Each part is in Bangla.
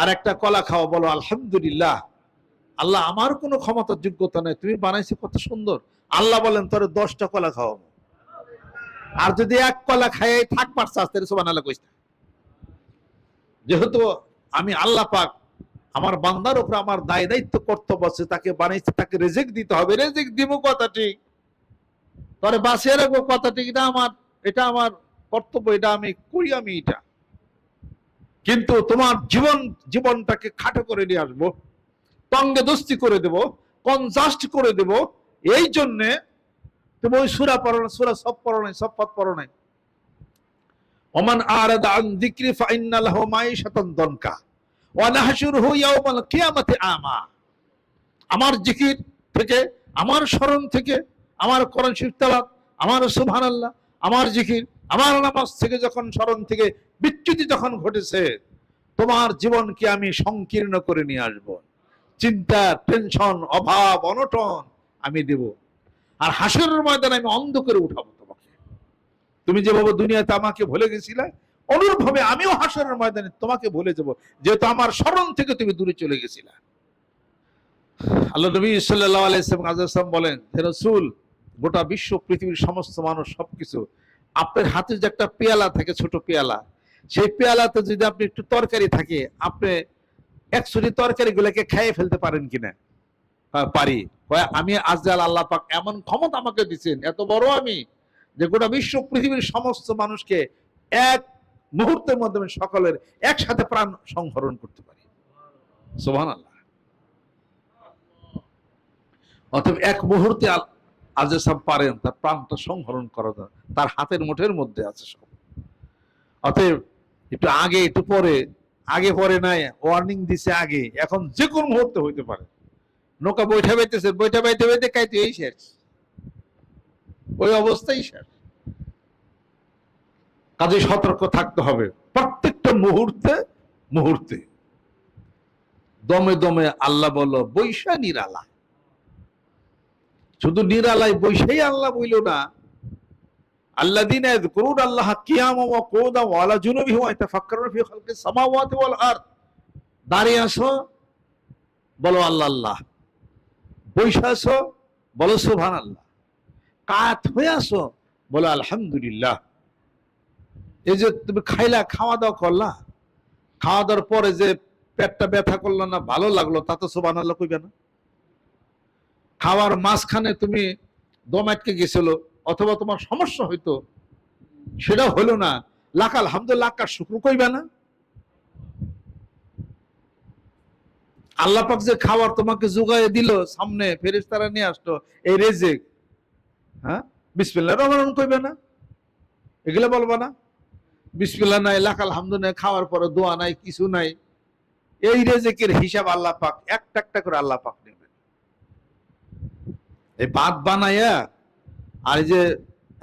আর একটা কলা খাও, বলো, আলহামদুলিল্লাহ, আল্লাহ আমার কোনো ক্ষমতার যোগ্যতা নেই, তুমি বানাইছো কত সুন্দর। আল্লাহ বলেন, তোর দশটা কলা খাও আর যদি এক কলা খাই থাক পারছ আস্তে যেহেতু আমি আল্লাহ পাক আমার বান্দার উপর আমার দায় দায়িত্ব কর্তব্য আছে, তাকে বানাইছে, তাকে রেজেক দিতে হবে। রেজেক দিব কথা ঠিক। তবে বাঁচিয়ে রাখব কথা ঠিক, এটা আমার এটা আমার কর্তব্য, এটা আমি করি আমি এটা। কিন্তু তোমার জীবন, জীবনটাকে খাটো করে নিয়ে আসব, তঙ্গে দস্তি করে দেব, কনজাস্ট করে দেব। এই জন্যে তুমি ওই সুরা পড়ো না, সুরা সব পড়ো নাই, সব পথ পড়ো নাই। ওমান ফাইন্না লাহু মাইশাতান দনকা আমা। আমার জিকির থেকে, আমার স্মরণ থেকে, আমার কোরআন শরীফ তেলাওয়াত আমার সুবহানাল্লাহ, আমার জিকির, আমার নামাজ থেকে যখন স্মরণ থেকে বিচ্যুতি যখন ঘটেছে, তোমার জীবনকে আমি সংকীর্ণ করে নিয়ে আসব। চিন্তা টেনশন অভাব, অনটন আমি দেব। আর হাসরের ময়দানে আমি অন্ধ করে উঠাবো তোমাকে। তুমি যেভাবে দুনিয়াতে আমাকে ভুলে গেছিলে, অনুরূপভাবে আমিও হাসরের ময়দানে তোমাকে ভুলে যাব, যেহেতু আমার স্মরণ থেকে তুমি দূরে চলে গেছিলে। আল্লাহ নবী সাল্লাহ আলাইসলাম বলেন, হে রসুল, গোটা বিশ্ব পৃথিবীর সমস্ত মানুষ সবকিছু, আপনার হাতে যে একটা পেয়ালা থাকে, ছোট পেয়ালা সেই পেয়ালাতে যদি আপনি একটু তরকারি থাকে, আপনি একচুরি তরকারি গুলাকে খেয়ে ফেলতে পারেন কিনা? পারি। আমি আজকাল আল্লাহ পাক এমন ক্ষমতা আমাকে দিচ্ছেন এত বড় আমি, যে গোটা বিশ্ব পৃথিবীর সমস্ত মানুষকে এক মুহূর্তের মাধ্যমে সকলের একসাথে প্রাণ সংহরণ করতে পারি। সোহান আল্লাহ অতএব এক মুহূর্তে আজ সব পারেন, তার প্রাণটা সংহরণ করা তার হাতের মুঠের মধ্যে আছে সব। অতএব একটু আগে, একটু পরে, আগে, পরে নাই ওয়ার্নিং দিছে আগে। এখন যে কোনো মুহূর্তে হইতে পারে। নৌকা বৈঠা বাইতেছে বৈঠা বাইতে বাইতে কাইতে এই শেষ। ওই অবস্থাই শেষ। কাজে সতর্ক থাকতে হবে প্রত্যেকটা মুহূর্তে মুহূর্তে। দমে দমে আল্লাহ বলো বৈশা নিরালা শুধু নিরালায় বৈশাই আল্লাহ বইল না আল্লাহ আল্লাহ ওয়া কুদা ওয়া আলা জুনুবিহিম ওয়া ইয়াতাফাক্কারুনা ফি খালকিস সামাওয়াতি ওয়াল আরদ। দাঁড়িয়ে আসো, বলো আল্লাহ। আল্লাহ বৈশা আসো, বলো সুবহানাল্লাহ। কাত হয়ে আসো, বলো আলহামদুলিল্লাহ। এই যে তুমি খাইলা খাওয়া দাওয়া করলা খাওয়া দাওয়ার পরে যে পেটটা ব্যথা করল না, ভালো লাগল, তা তো সুবহানাল্লাহ কইবে না। খাওয়ার মাঝখানে তুমি দম আটকে গেছিল অথবা তোমার সমস্যা হইতো, সেটা হলো না। লাখ আলহামদুলিল্লাহ কার শুক্র কইবে না? আল্লাহ পাক যে খাবার তোমাকে জোগায় দিল, সামনে ফেরেশতারা নিয়ে আসতো এই রেজেক হ্যাঁ? বিসমিল্লাহ রহমান কইবে না? এগুলো বলবা না? বিসমিল্লাহ নাই, লাখ আলহামদুলিল্লাহ খাওয়ার পরে দোয়া নাই, কিছু নাই। এই রেজেকের হিসাব আল্লাহ পাক একটা একটা করে আল্লাহ পাক নেবে এই বাদ বানাইয়া আর যে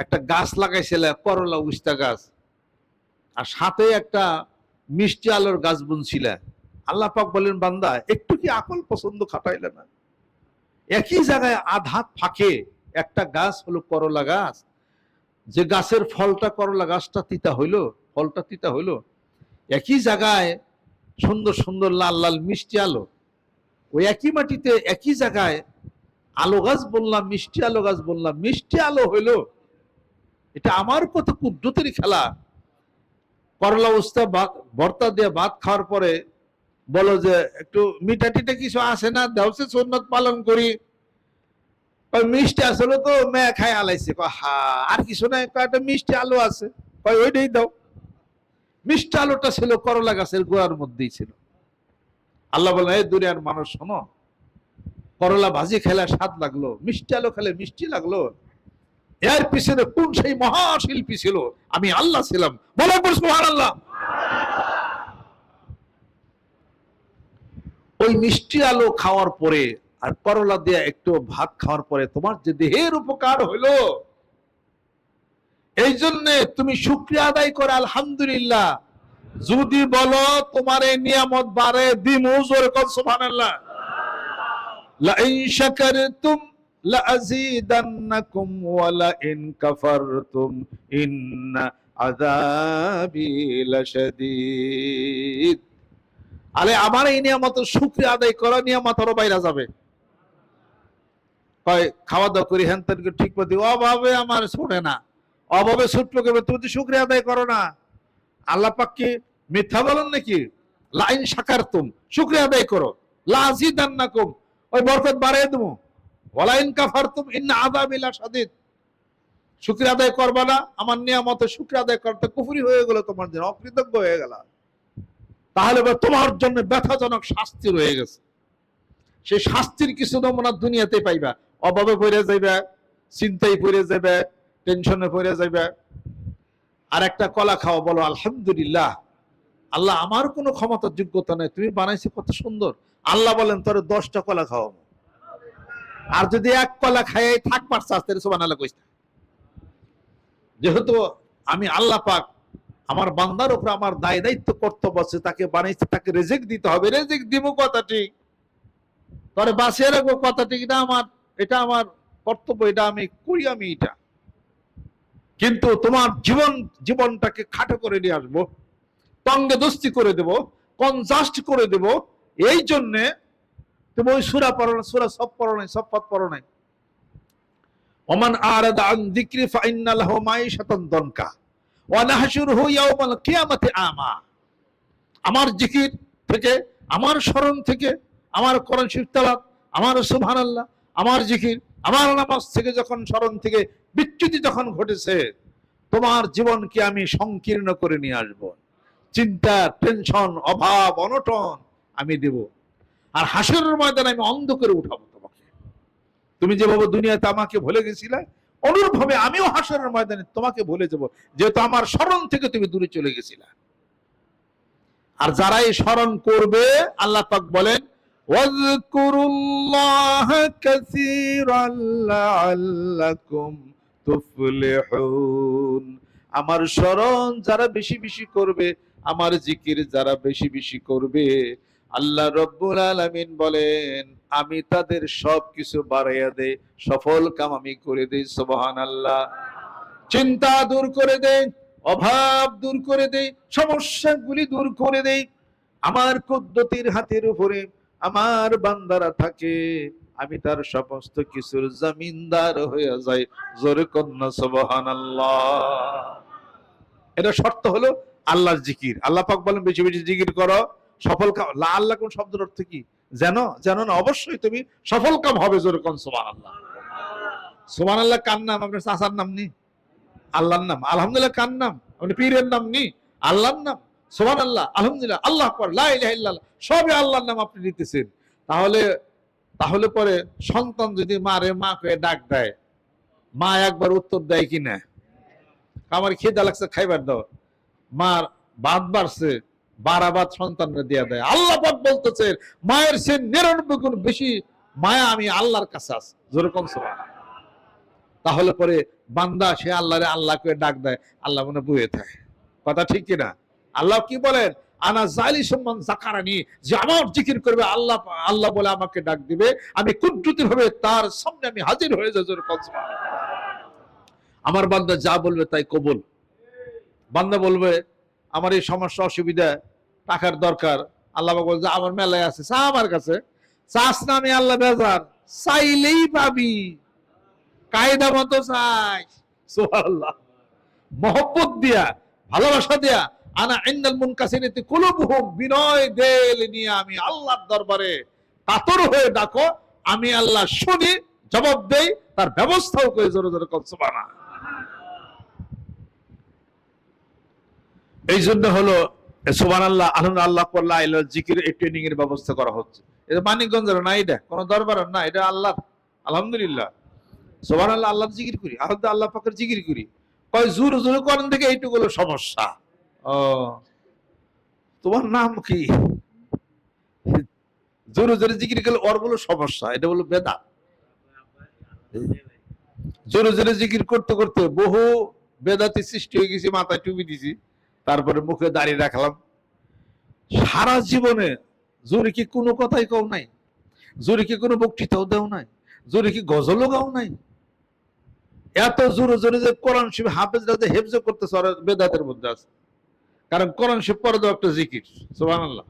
একটা গাছ লাগাইছিল, করলা উস্তা গাছ, আর সাথে একটা মিষ্টি আলোর গাছ বুনছিল। আল্লাহ পাক বলেন, বান্দা, একটু কি আকল পছন্দ খাটাইলে না? একই জায়গায় আধাত ফাঁকে একটা গাছ হলো করলা গাছ। যে গাছের ফলটা করলা গাছটা তিতা হইল, ফলটা তিতা হইল, একই জায়গায় সুন্দর সুন্দর লাল লাল মিষ্টি আলো, ওই একই মাটিতে একই জায়গায় আলো গাছ বললাম, মিষ্টি আলো গাছ বললাম, মিষ্টি আলো হইল, এটা আমার কত কুদ্রতের খেলা। করলা উস্তা ভর্তা দিয়ে ভাত খাওয়ার পরে বলো যে, একটু মিঠা টিটা কিছু আসে না? দেওসে সুন্নত পালন করি। মিষ্টি আসলে তো মেয়ে খাই আলাইছে। হা, আর কিছু নাই। একটা মিষ্টি আলু আছে। কয়, ওইটাই দাও। মিষ্টি আলুটা ছিল করলা গাছের গোড়ার মধ্যেই ছিল। আল্লাহ বলেন এই দুনিয়ার মানুষ, শোনো করলা ভাজি খেলে স্বাদ লাগল, মিষ্টি আলু খেলে মিষ্টি লাগল। এর পিছনে কোন সেই মহাশিল্পী ছিল? আমি আল্লাহ ছিলাম। বলে আল্লাহ ওই মিষ্টি আলু খাওয়ার পরে আর করলা দিয়ে একটু ভাত খাওয়ার পরে তোমার যে দেহের উপকার হইল, এই জন্য তুমি শুক্রিয়া আদায় করে, আলহামদুলিল্লাহ। যদি বলো তোমার এই নিয়ামত বাড়ে, দিমু জোরে কর সুবহানাল্লাহ। লাইন শাকারতুম লাযীদান্নাকুম ওয়া লাইন আমার এই নিয়ামত আদায় করা নিয়ামত আরও বাইরা যাবে। কয়, খাওয়া দাওয়া করি, হ্যান ত্যানকে ঠিক মতো অভাবে আমার শোনে না। অভাবে ছুটলো কেবে তুমি তো শুক্রিয়া আদায় করো না। আল্লাহ পাককে মিথ্যা বলেন নাকি? লাইন সাকার তুম শুক্রিয়া আদায় করো। লাজি দান্না ওই বরকত বাড়াই দেবো। ওলাইন কাফার তুম ইন্না আদাবিলা সাদিদ শুক্রিয়া আদায় করবা না, আমার নিয়ামত শুক্রিয়া আদায় করতে কুফুরি হয়ে গেল তোমার জন্য, অকৃতজ্ঞ হয়ে গেল তাহলে তোমার জন্য ব্যথাজনক শাস্তি রয়ে গেছে। সেই শাস্তির কিছু নমুনা দুনিয়াতে পাইবা। অভাবে পড়ে যাইবে, চিন্তায় পড়ে যাবে টেনশনে পড়ে যাইবে। আর একটা কলা খাও, বলো, আলহামদুলিল্লাহ, আল্লাহ আমার কোনো ক্ষমতার যোগ্যতা নেই, তুমি বানাইছো কত সুন্দর। আল্লাহ বলেন, তোর দশটা কলা খাওয়া আর যদি এক কলা খাই থাক পারছে আস্তে আল্লাহ কইস যেহেতু আমি আল্লাহ পাক আমার বান্দার উপর আমার দায় দায়িত্ব, কর্তব্য আছে, তাকে বানাইছে, তাকে রেজেক দিতে হবে। রেজেক দিব কথা ঠিক। তবে বাঁচিয়ে রাখব কথা ঠিক, এটা আমার এটা আমার কর্তব্য, এটা আমি করি আমি এটা। কিন্তু তোমার জীবন, জীবনটাকে খাটো করে নিয়ে আসব, তঙ্গে দস্তি করে দেব, কনজাস্ট করে দেব এই জন্যে তুমি ওই সুরা পড়ো না, সুরা সব পড়ো নাই, সব পথ পড়ো নাই। ওমান ফাইন্না লাহু মাইশাতান দনকা আমা। আমার জিকির থেকে, আমার স্মরণ থেকে, আমার তেলাওয়াত, আমার সুবহানাল্লাহ, আমার জিকির, আমার নামাজ থেকে যখন স্মরণ থেকে বিচ্যুতি যখন ঘটেছে, তোমার জীবনকে আমি সংকীর্ণ করে নিয়ে আসব। চিন্তা, টেনশন, অভাব, অনটন আমি দেব। আর হাসরের ময়দানে আমি অন্ধ করে উঠাবো তোমাকে। তুমি যেভাবে দুনিয়াতে আমাকে ভুলে গেছিলে, অনুরূপভাবে আমিও হাসরের ময়দানে তোমাকে ভুলে যাব, যেহেতু আমার স্মরণ থেকে তুমি দূরে চলে গেছিলে। আর যারা এই স্মরণ করবে, আল্লাহ পাক বলেন আমার স্মরণ যারা বেশি বেশি করবে, আমার জিকির যারা বেশি বেশি করবে আল্লাহ রব্বুল আলামিন বলেন, আমি তাদের সব কিছু বাড়াইয়া দেই, সফল কাম আমি করে দেই, সুবহানাল্লাহ। চিন্তা দূর করে দেই, অভাব দূর করে দেই, সমস্যাগুলি দূর করে দেই। আমার কুদ্দতির হাতের উপরে আমার বান্দারা থাকে, আমি তার সমস্ত কিছুর জমিনদার হয়ে যাই। জোরে কন্যা, সুবহানাল্লাহ। এটা শর্ত হলো আল্লাহর জিকির। আল্লাহ পাক বলেন, বেশি বেশি জিকির করো। সফল লা আল্লাহ কোন শব্দের অর্থ কি? জানো জানো না, অবশ্যই তুমি সফল কাম হবে জোরে কোন সুবহানাল্লাহ। সুবহানাল্লাহ, কার নাম? আপনার চাচার নাম নি? আল্লাহর নাম। আলহামদুলিল্লাহ, কার নাম? আপনি পীরের নাম নি? আল্লাহর নাম? সোহান আল্লাহ আলহামদুলিল্লাহ, আল্লাহ আকবার, লা ইলাহা ইল্লাল্লাহ, সবই আল্লাহর নাম আপনি নিতেছেন। তাহলে তাহলে পরে সন্তান যদি মারে মা কয়ে ডাক দেয়, মা একবার উত্তর দেয় কি না আমার খিদা লাগছে, খাইবার দাও। মার বাদ বাড়ছে বারাবাদ সন্তানরা দিয়া দেয়। আল্লাহ পাক বলতেছে, মায়ের সে নিরানব্বই গুণ বেশি মায়া আমি আল্লাহর কাছে আছে। যেরকম তাহলে পরে বান্দা, সে আল্লাহরে আল্লাহ করে ডাক দেয়, আল্লাহ মনে বয়ে থাকে। কথা ঠিক কিনা আল্লাহ কি বলেন? আনা জালি সম্মান জাকারানি, যে আমার জিকির করবে, আল্লাহ আল্লাহ বলে আমাকে ডাক দিবে। আমি কুদ্রুতি ভাবে তার সামনে আমি হাজির হয়ে যাই আমার বান্দা যা বলবে তাই কবুল। বান্দা বলবে, আমার এই সমস্যা, অসুবিধা টাকার দরকার। আল্লাহ বলছে, আমার মেলায় আছে, চা আমার কাছে। চাস না আমি আল্লাহ বেজার। চাইলেই পাবি। কায়দা মতো চাই মহব্বত দিয়া, ভালোবাসা দিয়া, আনা ইন্দাল মুনকাসিরিতে কুলুবহুম, বিনয় দেল নিয়ে আমি আল্লাহর দরবারে কাতর হয়ে ডাকো। আমি আল্লাহ শুনি, জবাব দেই, তার ব্যবস্থাও করে জোরে জোরে সুবহানাল্লাহ। এই জন্য হলো সুবান আল্লাহ আল্লাহ করল্লাহ জিকির ট্রেনিং এর ব্যবস্থা করা হচ্ছে। এটা মানিকগঞ্জের না এটা কোন না এটা আল্লাহ আলহামদুলিল্লাহ। সোবান আল্লাহ আল্লাহ জিকির করি আল্লাহ পাকের জিকির করি। কয় জোর জোর করেন থেকে এইটুকু হলো সমস্যা। ও। তোমার নাম কি? জোরে জোরে জিকির করলে ওর বলো সমস্যা এটা বলো বেদা জোরে জোরে জিকির করতে করতে বহু বেদাতি সৃষ্টি হয়ে গেছি মাথায় টুপি দিছি। তারপরে মুখে দাঁড়িয়ে রাখলাম। সারা জীবনে জোরে কি কোনো কথাই কও নাই। জোরে কি কোনো বক্তৃতাও দেও নাই। জোরে কি গজলও গাও নাই। এত জোরে জোরে যে কোরআন শিব হাফেজরা যে হেফজ করতেছে, ওরা বেদাতের মধ্যে আছে। কারণ কোরআন শিব পরে দাও একটা জিকির, সুবহানাল্লাহ।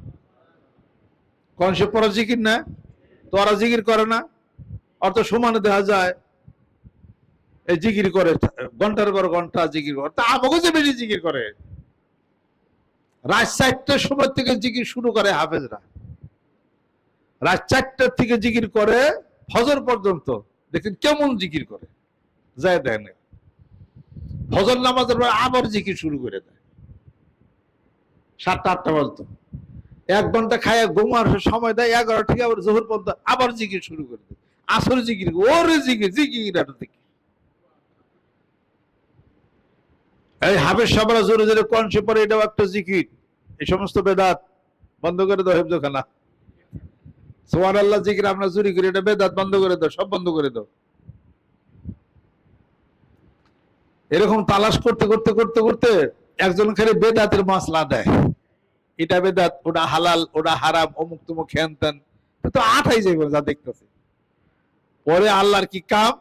কোন সে পড়া জিকির না, তো ওরা জিকির করে না। অর্থ সমানে দেখা যায়, এই জিকির করে, ঘণ্টার পর ঘণ্টা জিকির করে। তা আমাকে বেশি জিকির করে। রাত চারটার সময় থেকে জিকির শুরু করে হাফেজরা। রাত চারটার থেকে জিকির করে ফজর পর্যন্ত। দেখেন কেমন জিকির করে? যায় দেখেন ফজর নামাজের পর আবার জিকির শুরু করে দেয়। সাতটা, আটটা পর্যন্ত। এক ঘণ্টা খায় ঘুমার সময় দেয় এগারো ঠিক আবার জোহর পর্যন্ত আবার জিকির শুরু করে দেয়। আসর জিকির, ওরে জিকির জিকির জিকির। এই হাফেজ সাবরা জোরে জোরে কনসে পরে এটাও একটা জিকির। এই সমস্ত বেদাত বন্ধ করে দাও হেফজখানা। সোহান আল্লাহ জিকির আমরা চুরি করি, এটা বেদাত বন্ধ করে দাও, সব বন্ধ করে দাও। এরকম তালাশ করতে করতে করতে করতে একজন খালি বেদাতের মাসলা দেয়। এটা বেদাত, ওটা হালাল, ওটা হারাম, অমুক তুমুক খেন তেন। তো আঠাই যাইব যা দেখতেছে। পরে আল্লাহর কি কাম?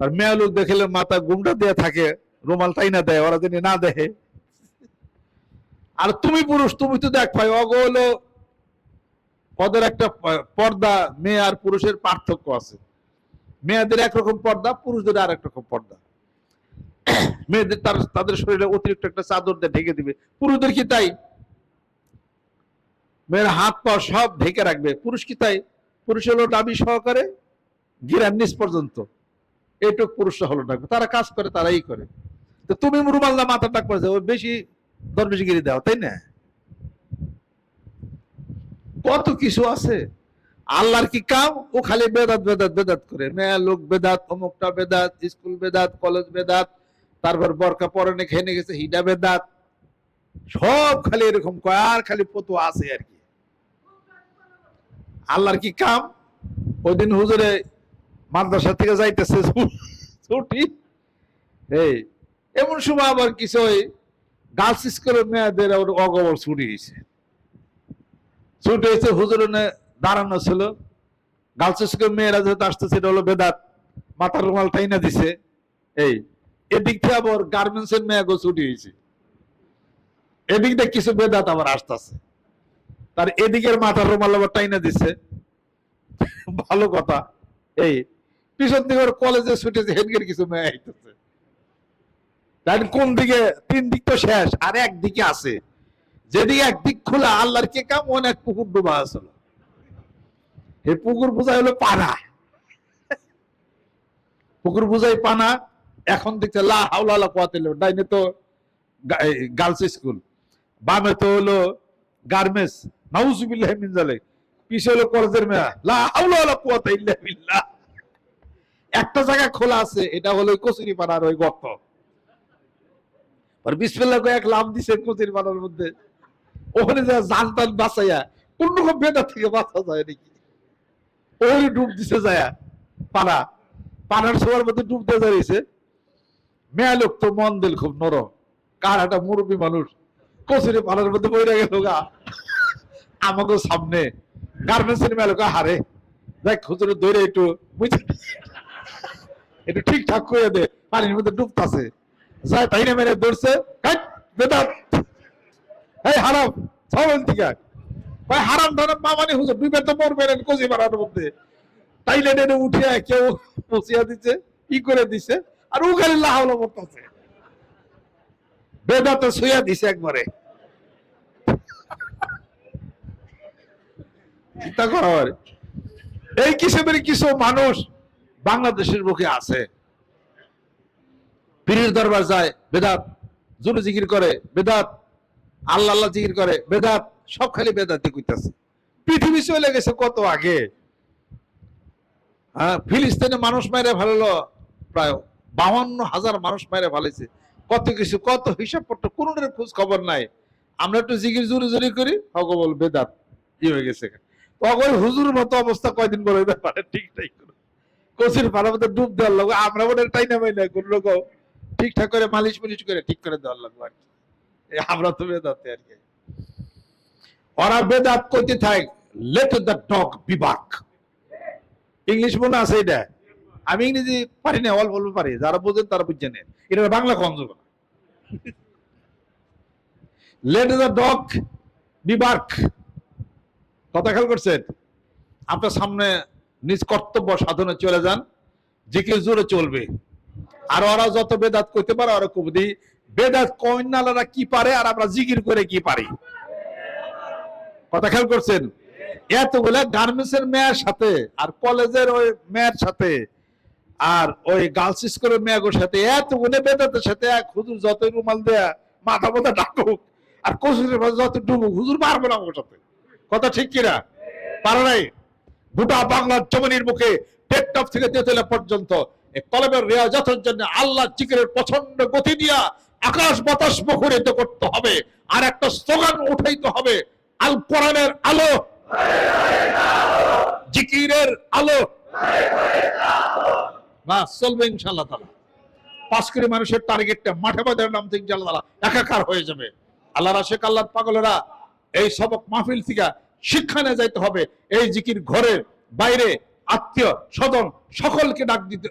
তার মেয়ে লোক দেখলে মাথা গুমটা দিয়ে থাকে। রুমাল তাই না দেয়, ওরা যদি না দেয়। আর তুমি পুরুষ, তুমি তো দেখ ভাই, অগ হলো ওদের একটা পর্দা, মেয়ে আর পুরুষের পার্থক্য আছে। মেয়েদের একরকম পর্দা, পুরুষদের আর রকম পর্দা। মেয়েদের তার, তাদের শরীরে অতিরিক্ত একটা চাদর দিয়ে ঢেকে দিবে। পুরুষদের কি তাই? মেয়ের হাত পা সব ঢেকে রাখবে। পুরুষ কি তাই? পুরুষ হলো দাবি সহকারে গিরার নিচ পর্যন্ত। এইটুক পুরুষরা হলো ডাকবে তারা কাজ করে, তারাই করে। তো তুমি রুমাল্লা মাথা ডাক পড়েছে ওই বেশি দরবেশগিরি দাও, তাই না? কত কিছু আছে। আল্লাহর কি কাম? ও খালি বেদাত বেদাত বেদাত করে। মেয়া, লোক বেদাত, অমুকটা বেদাত, স্কুল বেদাত, কলেজ বেদাত, তারপর বরকা পরনে খেয়ে গেছে, হিডা বেদাত। সব খালি এরকম কয়, আর খালি পতু আছে আর কি। আল্লাহর কি কাম? ওই দিন হুজুরে মাদ্রাসা থেকে যাইতেছে ছুটি। এই এমন সময় আবার কিছু ওই গার্লস স্কুলের মেয়েদের অগবর ছুটি হয়েছে। ছুটি হয়েছে হুজুর দাঁড়ানো ছিল। গার্লস স্কুলের মেয়েরা যেহেতু আসতেছে এটা হলো বেদাত। মাথার রুমাল টাইনা দিছে। এই, এদিক থেকে আবার গার্মেন্টস এর মেয়ে ছুটি হয়েছে। এদিক দিয়ে কিছু বেদাত আবার আসতেছে। তার এদিকের মাথার রুমাল আবার টাইনা দিছে। ভালো কথা। এই, পিছন দিকে কলেজে ছুটেছে হেডগের কিছু মেয়ে আইতেছে। তাই কোন দিকে? তিন দিক তো শেষ, আর একদিকে আছে। যেদিকে একদিক খোলা, আল্লাহর কে কাম? অনেক পুকুর ডুবা আসল এই পুকুর বোঝাই হলো পানা। পুকুর বোঝাই পানা, এখন দেখছে লা হাওলা লা কোয়াতে ডাইনে তো গার্লস স্কুল, বামে তো হলো গার্মেন্টস। নাউজুবিল্লাহ মিন জালিক পিছে হলো কলেজের মেয়া। লা হাওলা লা কুওয়াতা ইল্লা বিল্লাহ। একটা জায়গা খোলা আছে, এটা হলো কচুরি পানার ওই গর্ত। আর বিসমিল্লাহ এক লাভ দিছে কচুরি পানার মধ্যে। ওখানে যা জান টান বাঁচাইয়া কোন রকম বেদা থেকে বাঁচা যায় নাকি? ওই ডুব দিছে যায় পানা পানার সবার মধ্যে ডুব দিয়ে দাঁড়িয়েছে। মেয়া লোক তো মন দিল খুব নরম। কার একটা মুরব্বী মানুষ? কচুরি পানার মধ্যে বইরা গেল গা। আমাকে সামনে গার্মেন্টসের মেয়া লোক হারে দেখ খুচরো ধরে একটু একটু ঠিকঠাক করে দে, পানির মধ্যে ডুবতাছে। যায় মেরে থেকে ভাই, হারাম মামানি হুজুর ডুবে তো মরবে না মারার মধ্যে। উঠে কেউ পচিয়া দিচ্ছে ই করে দিছে? আর করতেছে বেদাতে শুয়া দিছে একবারে। চিন্তা করা। এই কিসেমের কিছু মানুষ বাংলাদেশের মুখে আছে। পীরের দরবার যায়, বেদাত জুলু জিকির করে, বেদাত, আল্লাহ আল্লাহ জিকির করে, বেদাত, সব খালি বেদাতে কইতাছে। পৃথিবী চলে গেছে কত আগে? হ্যাঁ ফিলিস্তিনে মানুষ মেরে ফেলল প্রায় বাউন্ন হাজার মানুষ মেরে ফেলেছে কত কিছু, কত হিসাব পত্র কোনোটার খোঁজ খবর নাই। আমরা একটু জিকির জুরি জুরি করি হগবল বেদাত ই হয়ে গেছে। অগল হুজুর মতো অবস্থা কয়দিন পরে হইতে পারে, ঠিক নাই কচির মধ্যে ডুব দেওয়ার লোক আমরা মনে হয় তাই না মাই না কোন লোক ঠিকঠাক করে মালিশ মালিশ করে ঠিক করে দেওয়ার লাগবে আর কি। আমরা তো বেদাতে আর কি। ওরা বেদাত কইতে থাক লেট দ্য ডগ বিবাক ইংলিশ মনে আছে এটা? আমি ইংরেজি পারি না, অল্প অল্প পারি। যারা বোঝেন তারা বুঝছেন এটা বাংলা কনজোগ লেট দ্য ডগ বিবার্ক কথা খেয়াল করছেন? আপনার সামনে নিজ কর্তব্য সাধনে চলে যান। জিকির জোরে চলবে। আর ওরা যত বেদাত করতে পারে, ওরা কুবদি বেদাত কন্যালারা কি পারে আর আমরা জিকির করে কি পারি? কথা খেয়াল করছেন? এতগুলা গার্মেন্টস এর মেয়ের সাথে আর কলেজের ওই মেয়ের সাথে আর ওই গার্লস স্কুলের মেয়েগুলোর সাথে এতগুলো বেদাতের সাথে এক হুজুর যতই রুমাল দেয়া, মাথা মাথা ডাকুক, আর কসুরের মাঝে যত ডুবুক, হুজুর মারবে না ওর সাথে। কথা ঠিক কিনা পারে নাই? গোটা বাংলার জমিনের মুখে টেকটপ থেকে তেতুলা পর্যন্ত কলমের জন্য আল্লাহ জিকিরের প্রচণ্ড গতি দিয়া আকাশ বাতাস মুখরিত করতে হবে। আর একটা স্লোগান উঠাইতে হবে, আল কোরআনের আলো। জিকিরের আলো। বাস চলবে ইনশাল্লাহ তালা পাঁচ কোটি মানুষের টার্গেটটা মাঠে বাজারের নাম থেকে ইনশাল্লাহ একাকার হয়ে যাবে। আল্লাহ রাশেক আল্লাহ পাগলেরা এই সবক মাহফিল থেকে শিক্ষা নিয়ে যাইতে হবে। এই জিকির ঘরের বাইরে আত্মীয় স্বজন সকলকে ডাক দিতে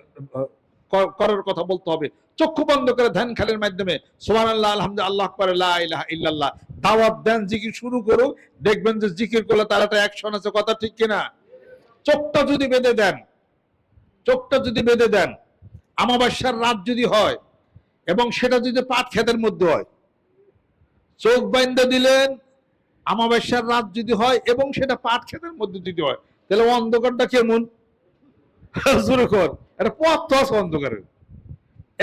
করার কথা বলতে হবে। চক্ষু বন্ধ করে ধ্যান খেলের মাধ্যমে সোহান আল্লাহ আলহামদুলিল্লাহ আল্লাহ করে ইল্লাল্লাহ, দাওয়াত দেন, জিকির শুরু করুক, দেখবেন যে জিকির করলে তার একটা অ্যাকশন আছে, কথা ঠিক কিনা? চোখটা যদি বেঁধে দেন, চোখটা যদি বেঁধে দেন, আমাবাস্যার রাত যদি হয় এবং সেটা যদি পাট খেতের মধ্যে হয়, চোখ বাইন্দা দিলেন, আমাবাস্যার রাত যদি হয় এবং সেটা পাট খেতের মধ্যে যদি হয় তাহলে অন্ধকারটা কেমন? শুরু কর। এটা পথ আছে অন্ধকারের।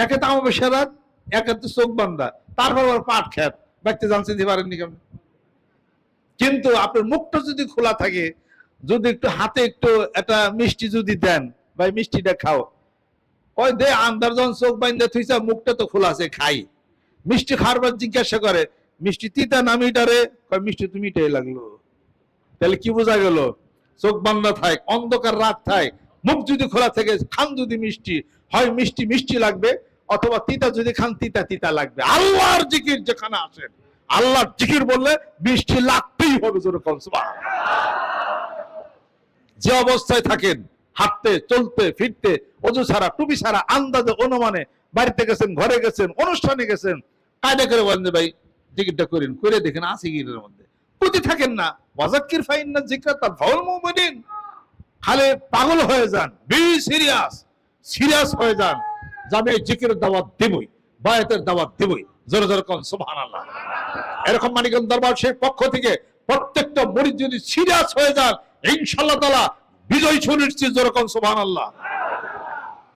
একে তো আমাবাস্যার রাত একে তো চোখ বান্ধা। তারপর আবার পাট খেত। ব্যক্তি জানতে দিতে পারেননি কেমন? কিন্তু আপনার মুখটা যদি খোলা থাকে, যদি একটু হাতে একটু একটা মিষ্টি যদি দেন, ভাই মিষ্টিটা খাও। ওই দে আন্দার যখন চোখ বাইন্দা থুইছা, মুখটা তো খোলা আছে, খাই। মিষ্টি খাওয়ার জিজ্ঞাসা করে, মিষ্টি তিতা না মিটারে? কয়, মিষ্টি তুমি মিটাই লাগল। তাহলে কি বোঝা গেল? চোখ বান্ধা থাক, অন্ধকার রাত থাক, মুখ যদি খোলা থাকে, খান যদি মিষ্টি, হয় মিষ্টি মিষ্টি লাগবে, অথবা তিতা যদি খান, তিতা তিতা লাগবে। আল্লাহর জিকির যেখানে আসেন আল্লাহর জিকির বললে মিষ্টি লাগতেই হবে যেরকম যে অবস্থায় থাকেন, হাঁটতে, চলতে, ফিরতে, অজু ছাড়া, টুপি ছাড়া, আন্দাজে, অনুমানে, বাড়িতে গেছেন, ঘরে গেছেন, অনুষ্ঠানে গেছেন, কায়দা করে বলেন ভাই টিকিটটা করেন, করে দেখেন, আছে গিরের মধ্যে? পুঁতি থাকেন না। ওয়াজাক্কির ফাইন না জিকরা তার ফাউল মুমিনিন। খালে পাগল হয়ে যান বি সিরিয়াস সিরিয়াস হয়ে যান। যে আমি এই জিকিরের দাওয়াত দেবই, বায়াতের দাওয়াত দেবই। জোরে জোরে এরকম মানিকগঞ্জ দরবার সেই পক্ষ থেকে প্রত্যেকটা মরিদ যদি সিরিয়াস হয়ে যান ইনশাল্লাহ তালা বিজয় সুনিশ্চিত যেরকম সুবহানাল্লাহ।